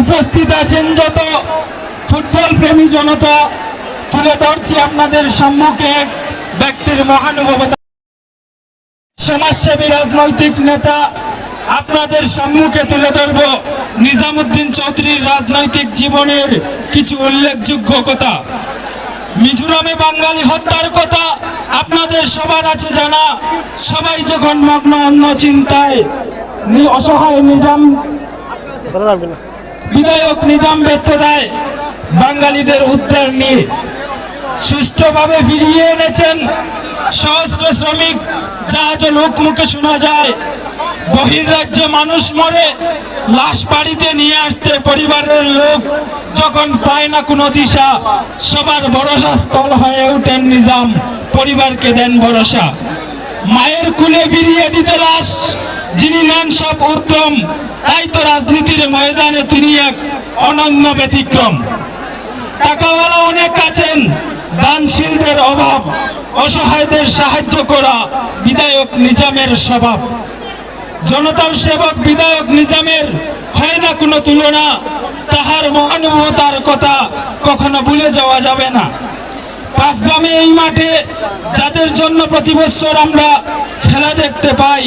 উপস্থিত আছেন যত ফুটবল প্রেমী জনতা, তুলে ধরছি আপনাদের সম্মুখে ব্যক্তির মহানুভবতা সমাজসেবী, রাজনৈতিক নেতা, আপনাদের সম্মুখে তুলে ধরব নিজামুদ্দিন চৌধুরীর রাজনৈতিক জীবনের কিছু উল্লেখযোগ্য কথা। মিজোরামে বাঙালি হত্যার কথা আপনাদের সবার আছে জানা। সবাই যখন মগ্ন অন্য চিন্তায় অসহায় নিজাম বিধায়ক নিজাম ব্যস্ত দেয় বাঙালিদের উদ্ধার নিয়ে সুষ্ঠুভাবে ফিরিয়ে এনেছেন সহস্র শ্রমিক। জাহাজ লোক মুখে শোনা যায়। বহির্রাজ্যে মানুষ মরে, লাশ বাড়িতে নিয়ে আসতে পরিবারের লোক যখন পায় না কোনো দিশা, সবার ভরসা স্থল হয়ে ওঠেন নিজাম। পরিবারকে দেন ভরসা। মায়ের কুলে ফিরিয়ে দিতে লাশ যিনি নেন সব উদ্যম তাই তো রাজনীতির ময়দানে তিনি এক অনন্য ব্যতিক্রম। টাকাওয়ালা অনেক আছেন, দানশীলদের অভাব, অসহায়দের সাহায্য করা বিধায়ক নিজামের স্বভাব। জনতার সেবক বিধায়ক নিজামের হয় না কোনো তুলনা, তাহার মহানুভবতার কথা কখনো ভুলে যাওয়া যাবে না। পাঁচগ্রামে এই মাঠে যাদের জন্য প্রতি বছর আমরা খেলা দেখতে পাই।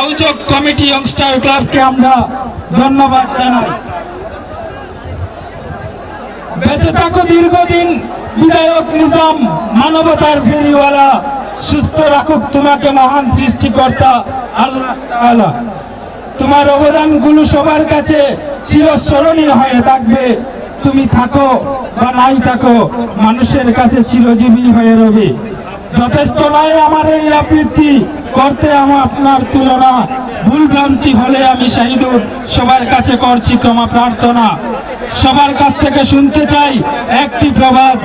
আয়োজক কমিটি ইয়ংস্টার ক্লাবকে আমরা ধন্যবাদ জানাই। বেঁচে থাকো দীর্ঘদিন, বিধায়ক নিজাম মানবতার ফেরিওয়ালা। সুস্থ রাখুক তোমাকে মহান সৃষ্টিকর্তা আল্লাহ তোমার অবদানগুলো সবার কাছে চিরস্মরণীয় হয়ে থাকবে। তুমি থাকো বা নাই থাকো, মানুষের কাছে চিরজীবী হয়ে রবে। যথেষ্ট নয় আমার এই আবৃত্তি করতে আমার আপনার তুলনা। ভুল ভ্রান্তি হলে আমি শাহিদুর সবার কাছে করছি ক্ষমা প্রার্থনা। সবার কাছ থেকে শুনতে চাই একটি প্রবাদ!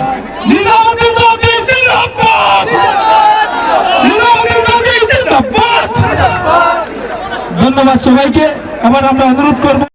ধন্যবাদ সবাইকে। আবার আমরা অনুরোধ করব।